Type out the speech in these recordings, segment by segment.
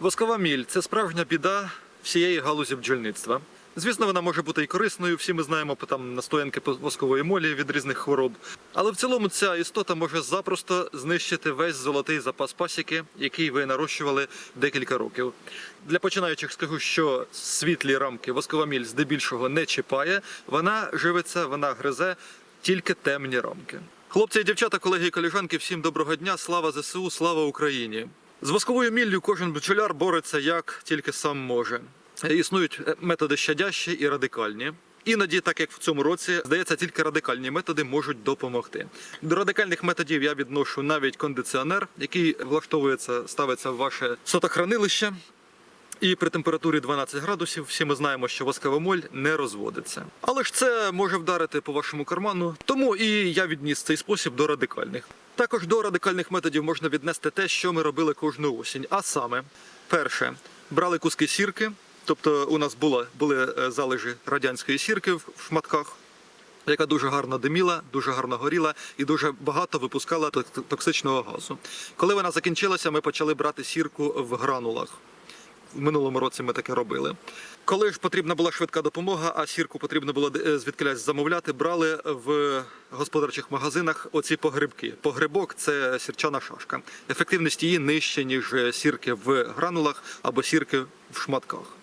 Воскова міль це справжня біда всієї галузі бджільництва. Звісно, вона може бути і корисною. Всі ми знаємо там настоянки воскової молі від різних хвороб. Але в цілому ця істота може запросто знищити весь золотий запас пасіки, який ви нарощували декілька років. Для починаючих скажу, що світлі рамки воскова міль здебільшого не чіпає. Вона живиться, вона гризе тільки темні рамки. Хлопці дівчата, колеги і коліжанки, всім доброго дня. Слава ЗСУ, слава Україні! З восковою міллю кожен бджоляр бореться як тільки сам може. Е, Існують е, методи щадящі і радикальні. Іноді, так як в цьому році, здається, тільки радикальні методи можуть допомогти. До радикальних методів я відношу навіть кондиціонер, який влаштовується, ставиться в ваше сотохранилище. І при температурі 12 градусів всі ми знаємо, що воскова моль не розводиться. Але ж це може вдарити по вашому карману, тому і я відніс цей спосіб до радикальних. Також до радикальних методів можна віднести те, що ми робили кожну осінь. А саме, перше, брали куски сірки, тобто у нас була, були е, залежі радянської сірки в шматках. Яка дуже гарно диміла, дуже гарно горіла і дуже багато випускала токсичного газу. Коли вона закінчилася, ми почали брати сірку в гранулах. В минулому році ми таке робили. Коли ж потрібна була швидка допомога, а сірку потрібно було е, звідкилясь замовляти, брали в господарчих магазинах оці погрибки. Погрибок це сірчана шашка. Ефективність її нижче, ніж е, сірки в гранулах або сірки в шматках.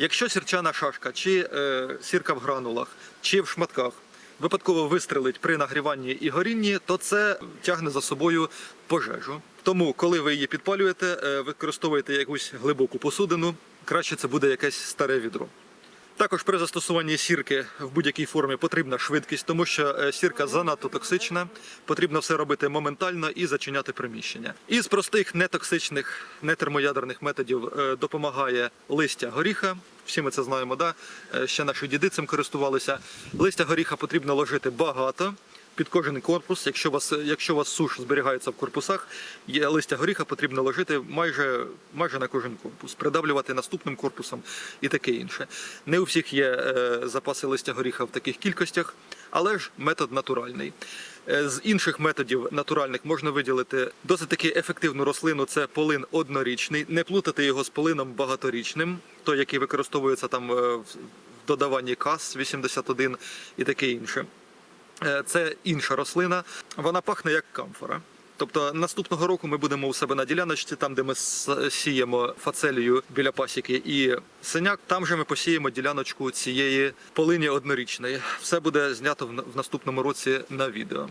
Якщо сірчана шашка, чи е, сірка в гранулах, чи в шматках випадково вистрелить при нагріванні і горінні, то це тягне за собою пожежу. Тому, коли ви її підпалюєте, е, використовуєте якусь глибоку посудину, краще це буде якесь старе відро. Також при застосуванні сірки в будь-якій формі потрібна швидкість, тому що е, сірка занадто токсична. Потрібно все робити моментально і зачиняти приміщення. Із простих нетоксичних, нетермоядерних методів е, допомагає листя горіха. Всі ми це знаємо, да? Е, ще наші діди цим користувалися. Листя горіха потрібно ложити багато. Під кожен корпус, якщо у вас, якщо у вас суш зберігається в корпусах, є листя горіха потрібно ложити майже, майже на кожен корпус, придавлювати наступним корпусом і таке інше. Не у всіх є е, запаси листя горіха в таких кількостях, але ж метод натуральний. Е, З інших методів натуральних можна виділити досить таки ефективну рослину. Це полин однорічний. Не плутати його з полином багаторічним, той, який використовується там е, в додаванні КАС 81 і таке інше. Е, Це інша рослина, вона пахне як камфора. Тобто наступного року ми будемо у себе на діляночці, там де ми сіємо фацелію біля пасіки і синяк, там же ми посіємо діляночку цієї полині однорічної. Все буде знято в наступному році на відео.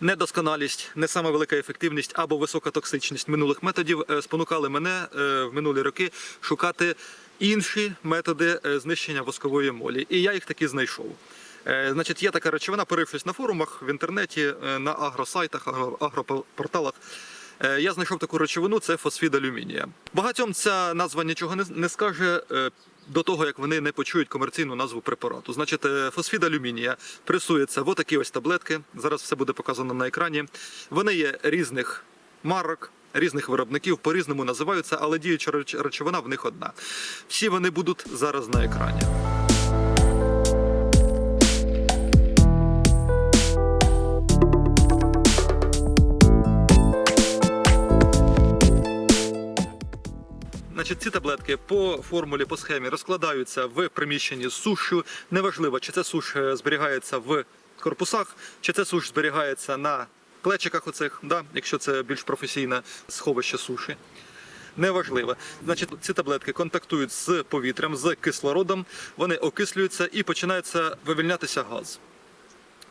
Недосконалість, не сама велика ефективність або висока токсичність минулих методів е, спонукали мене е, в минулі роки шукати інші методи знищення воскової молі. І я їх таки знайшов. Е, Значить, є така речовина, порившись на форумах в інтернеті, е, на агросайтах, агро- агропорталах. Е, Я знайшов таку речовину, це фосфід алюмінія. Багатьом ця назва нічого не, скаже до того, як вони не почують комерційну назву препарату. Значить, фосфід алюмінія пресується в отакі ось таблетки. Зараз все буде показано на екрані. Вони є різних марок. Різних виробників по-різному називаються, але діюча речовина в них одна. Всі вони будуть зараз на екрані. Значить, ці таблетки по формулі, по схемі розкладаються в приміщенні з сушю. Неважливо, чи це суш е, зберігається в корпусах, чи це суш зберігається на плечиках оцих, да, якщо це більш професійне сховище суші. Неважливо. Значить, ці таблетки контактують з повітрям, з кислородом, вони окислюються і починається вивільнятися газ.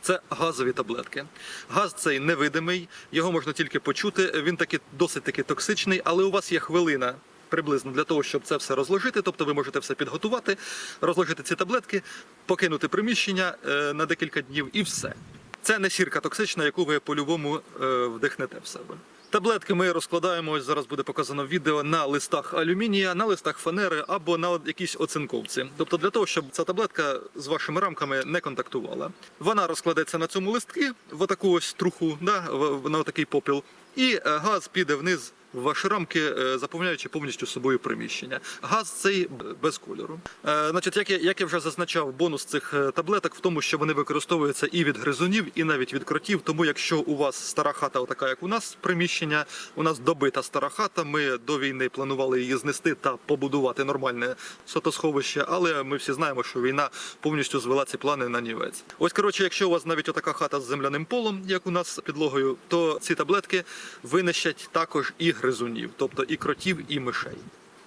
Це газові таблетки. Газ цей невидимий, його можна тільки почути. Він таки досить таки токсичний, але у вас є хвилина. Приблизно для того, щоб це все розложити, тобто ви можете все підготувати, розложити ці таблетки, покинути приміщення е, на декілька днів і все. Це не сірка токсична, яку ви по-любому е, вдихнете в себе. Таблетки ми розкладаємо, ось зараз буде показано відео на листах алюмінія, на листах фанери або на якійсь оцинковці. Тобто для того, щоб ця таблетка з вашими рамками не контактувала. Вона розкладеться на цьому листки в отаку ось труху, да, на отакий попіл, і е, газ піде вниз ваші рамки, е, заповняючи повністю собою приміщення. Газ цей без кольору. Е, Значить, як я, як я вже зазначав, бонус цих е, таблеток в тому, що вони використовуються і від гризунів, і навіть від кротів. Тому, якщо у вас стара хата, отака як у нас, приміщення, у нас добита стара хата. Ми до війни планували її знести та побудувати нормальне сотосховище, але ми всі знаємо, що війна повністю звела ці плани на нівець. Ось коротше, якщо у вас навіть отака хата з земляним полом, як у нас підлогою, то ці таблетки винищать також і гризунів, тобто і кротів, і мишей.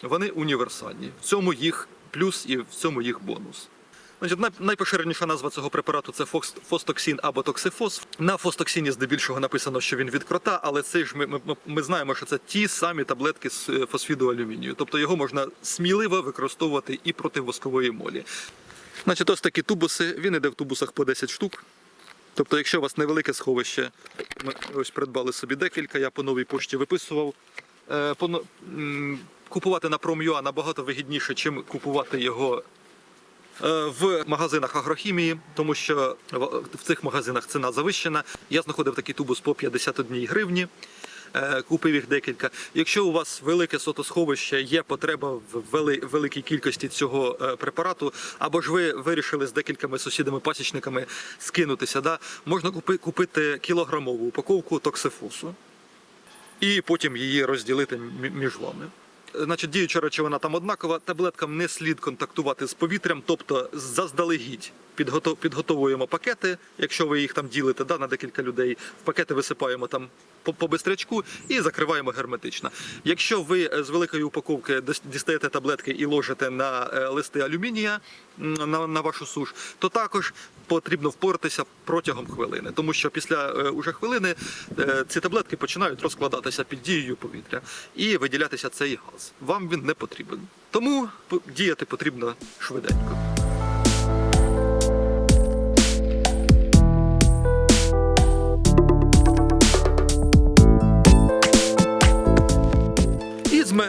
Вони універсальні. В цьому їх плюс і в цьому їх бонус. Значить, найпоширеніша назва цього препарату це фостоксин або токсифос. На фостоксині здебільшого написано, що він від крота, але це ж ми, ми, ми знаємо, що це ті самі таблетки з е, фосфіду алюмінію. Тобто його можна сміливо використовувати і проти воскової молі. Значить, ось такі тубуси. Він іде в тубусах по 10 штук. Тобто, якщо у вас невелике сховище, ми ось придбали собі декілька, я по новій пошті виписував. Е, Купувати на Пром'юа набагато вигідніше, чим купувати його е, в магазинах агрохімії, тому що в цих магазинах ціна завищена. Я знаходив такий тубус по 51 гривні. Е, Купив їх декілька. Якщо у вас велике сотосховище, є потреба в великій кількості цього е, препарату, або ж ви вирішили з декількома сусідами-пасічниками скинутися, да, можна купити кілограмову упаковку токсифосу і потім її розділити між вами. Значить, діюча речовина там однакова. Таблеткам не слід контактувати з повітрям, тобто заздалегідь підготовуємо пакети, якщо ви їх там ділите да, на декілька людей. В пакети висипаємо там по, по бистрячку і закриваємо герметично. Якщо ви е, з великої упаковки дістаєте таблетки і ложите на е, листи алюмінія на, на вашу суш, то також потрібно впоратися протягом хвилини, тому що після е, уже хвилини ці таблетки починають розкладатися під дією повітря і виділятися цей газ. Вам він не потрібен. Тому діяти потрібно швиденько.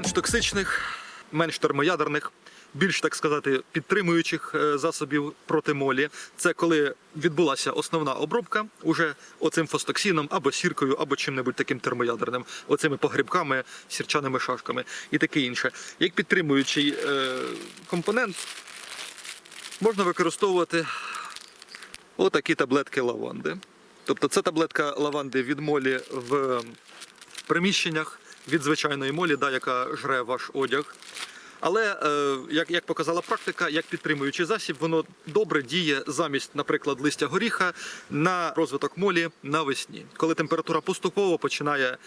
Менш токсичних, менш термоядерних, більш так сказати, підтримуючих е, засобів проти молі. Це коли відбулася основна обробка уже оцим фостоксином або сіркою, або чим-небудь таким термоядерним, оцими погрібками, сірчаними шашками і таке інше. Як підтримуючий е, компонент можна використовувати отакі таблетки лаванди. Тобто це таблетка лаванди від молі в приміщеннях від звичайної молі, да, яка жре ваш одяг. Але е, як, як показала практика, як підтримуючий засіб, воно добре діє замість, наприклад, листя горіха на розвиток молі навесні, коли температура поступово починає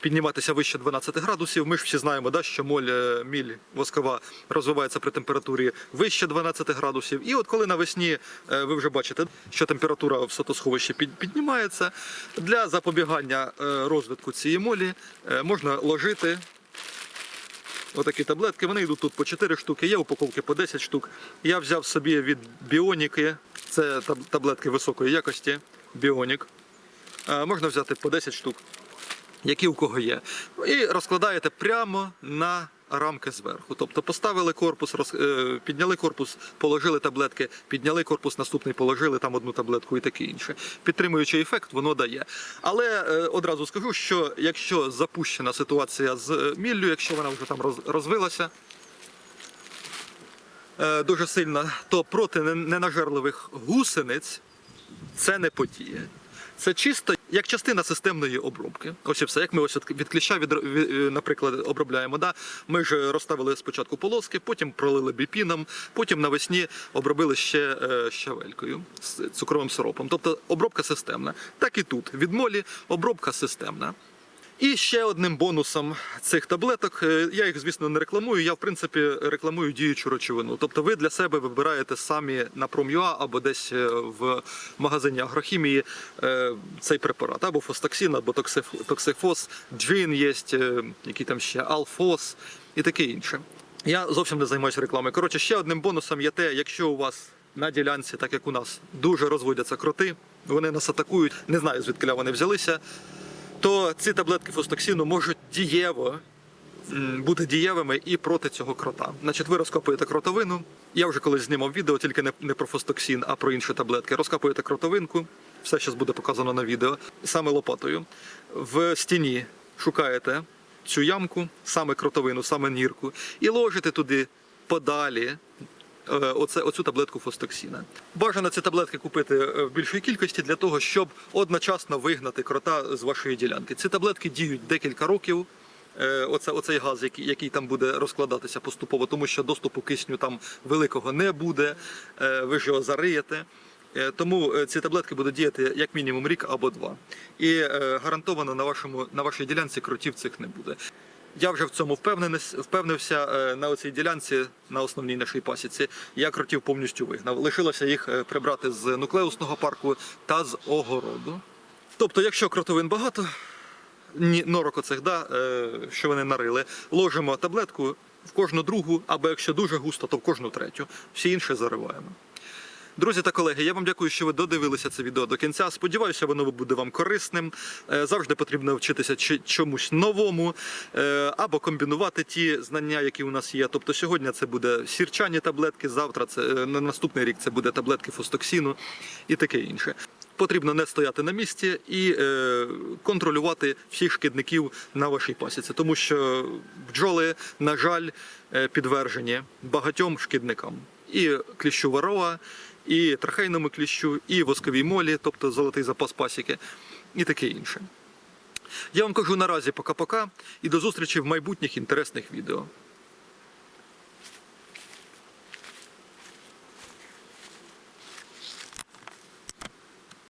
підніматися вище 12 градусів. Ми ж всі знаємо, да, що моль, е, міль воскова розвивається при температурі вище 12 градусів. І от коли навесні е, ви вже бачите, що температура в сотосховищі піднімається, для запобігання е, розвитку цієї молі можна ложити Отакі таблетки, вони йдуть тут по 4 штуки, є упаковки по 10 штук. Я взяв собі від Біоніки, це таблетки високої якості, Біонік. Можна взяти по 10 штук, які у кого є. І розкладаєте прямо на рамки зверху. Тобто поставили корпус, роз, е, підняли корпус, положили таблетки, підняли корпус, наступний положили там одну таблетку і таке інше. Підтримуючий ефект воно дає. Але е, одразу скажу, що якщо запущена ситуація з е, міллю, якщо вона вже там роз, розвилася, дуже сильно, то проти не- ненажерливих гусениць це не подіє. Це чисто як частина системної обробки. Ось і все. Як ми ось від кліща, від, е, наприклад, обробляємо. Да? Ми ж розставили спочатку полоски, потім пролили біпіном, потім навесні обробили ще е, щавелькою з цукровим сиропом. Тобто обробка системна. Так і тут. Від молі обробка системна. І ще одним бонусом цих таблеток, е, я їх, звісно, не рекламую. Я, в принципі, рекламую діючу речовину. Тобто ви для себе вибираєте самі на Prom.ua або десь е, в магазині агрохімії е, цей препарат, або фостоксин, або токсифос, джин є, який там ще алфос і таке інше. Я зовсім не займаюся рекламою. Коротше, ще одним бонусом є те, якщо у вас на ділянці, так як у нас, дуже розводяться кроти, вони нас атакують. Не знаю, звідки вони взялися то ці таблетки фостоксину можуть дієво бути дієвими і проти цього крота. Значить, ви розкопуєте кротовину. Я вже колись знімав відео, тільки не, не про фостоксин, а про інші таблетки. Розкопуєте кротовинку, все зараз буде показано на відео, саме лопатою. В стіні шукаєте цю ямку, саме кротовину, саме нірку, і ложите туди подалі. Е, Оце, оцю таблетку фостоксіна. Бажано ці таблетки купити е, в більшій кількості для того, щоб одночасно вигнати крота з вашої ділянки. Ці таблетки діють декілька років. Е, Оце, оцей газ, який, який там буде розкладатися поступово, тому що доступу кисню там великого не буде, ви ж його зариєте. Тому ці таблетки будуть діяти як мінімум рік або два. І гарантовано на, вашому, на вашій ділянці кротів цих не буде. Я вже в цьому впевнився е, на оцій ділянці, на основній нашій пасіці. Я кротів повністю вигнав. Лишилося їх е, прибрати з нуклеусного парку та з огороду. Тобто, якщо кротовин багато, ні, норок оцих, да, е, що вони нарили, ложимо таблетку в кожну другу, або якщо дуже густо, то в кожну третю. Всі інші зариваємо. Друзі та колеги, я вам дякую, що ви додивилися це відео до кінця. Сподіваюся, воно буде вам корисним. Е, Завжди потрібно вчитися чи- чомусь новому е, або комбінувати ті знання, які у нас є. Тобто сьогодні це буде сірчані таблетки, завтра це е, на наступний рік це буде таблетки фостоксіну і таке інше. Потрібно не стояти на місці і е, контролювати всіх шкідників на вашій пасіці, тому що бджоли, на жаль, підвержені багатьом шкідникам. І кліщу ворова, і трахейному кліщу, і восковій молі, тобто золотий запас пасіки, і таке інше. Я вам кажу наразі пока-пока і до зустрічі в майбутніх інтересних відео.